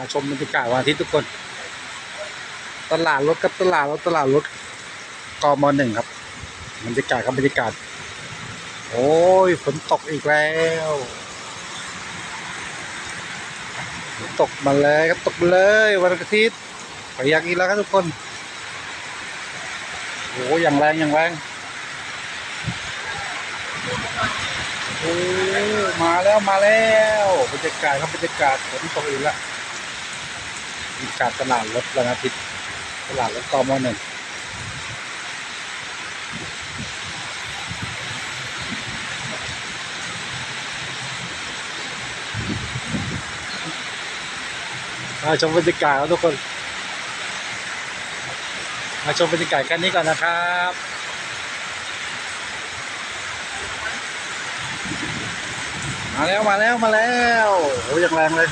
มาชมบรรยากาศวันอาทิตย์ทุกคน ตลาดรถกับตลาดรถตลาดรถกมหนึ่งครับบรรยากาศครับบรรยากาศ โอ้ยฝนตกอีกแล้วตกมาเลยครับตกเลยวันอาทิตย์ไปอยากอีกแล้วครับทุกคนโอ้ยอย่างแรงอย่างแรงโอ้มาแล้วมาแล้วบรรยากาศครับบรรยากาศฝนตกอีกแล้ว บรรยากาศตลาดรถวันอาทิตย์ตลาดรถกมหนึ่งมาชมบรรยากาศครับทุกคน มาชมบรรยากาศกันนี้ก่อนนะครับมาแล้วมาแล้วมาแล้วโอ้ยอย่างแรงเลย